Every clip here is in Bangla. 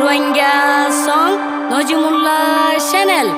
রোহিঙ্গা সং নজিমুল্লাহ চ্যানেল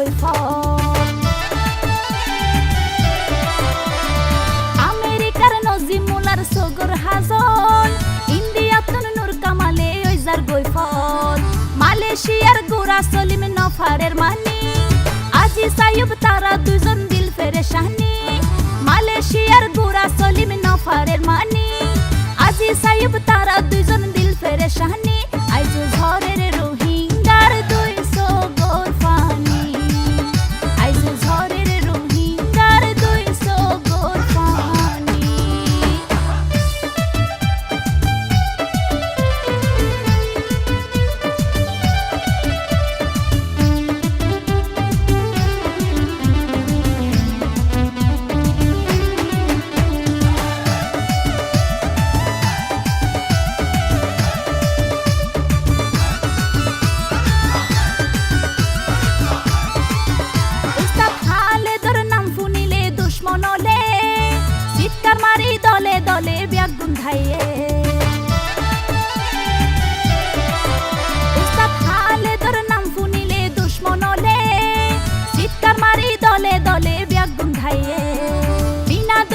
ওইজার গৈফল আমেরিকার নজিমুলার সগর হাজন ইন্ডিয়াতুর নূর কামালে ওইজার গৈফল মালয়েশিয়ার গোরা সলিম নফারের মানি, আজি সাইব তারা দুজন দিল ফেরে শাহনি মালয়েশিয়ার গোরা সলিম নফারের মানি, আজি সাইব তারা দুজন দিল ফেরে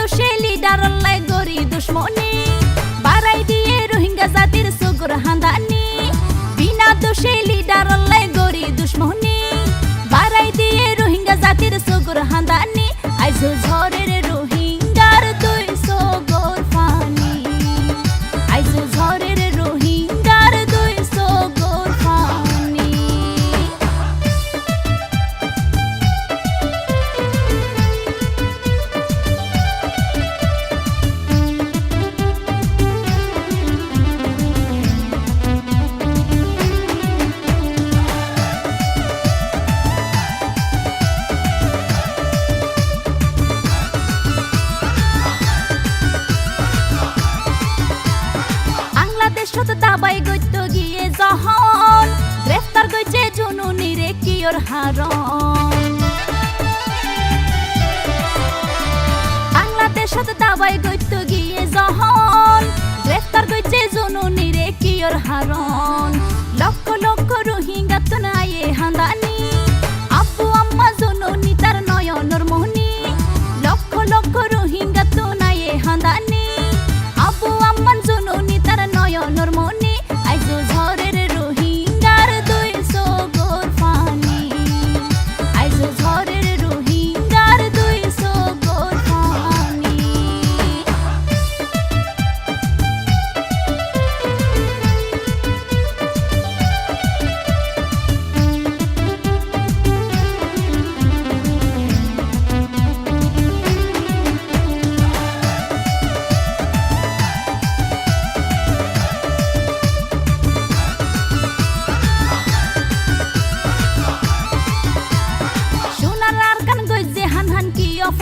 দোষে লিডার লাই গরি দুশ্মনী। বাড়াই দিয়ে রোহিঙ্গা জাতির সুগুর হান্দানি বিনা দোষে লিডার লাই গরি দুশ্মনী। বাড়াই দিয়ে রোহিঙ্গা জাতির সুগুর হান্দানি আইজ ঝড়ের বাংলাদেশত দাবাই গইত গিয়ে জহন। গ্রেফতার গইছে জুনুনি কিয়র হারন বাংলাদেশত দাবাই গিয়ে জহন। গ্রেফতার গইছে জুনুনি কিয়র হারন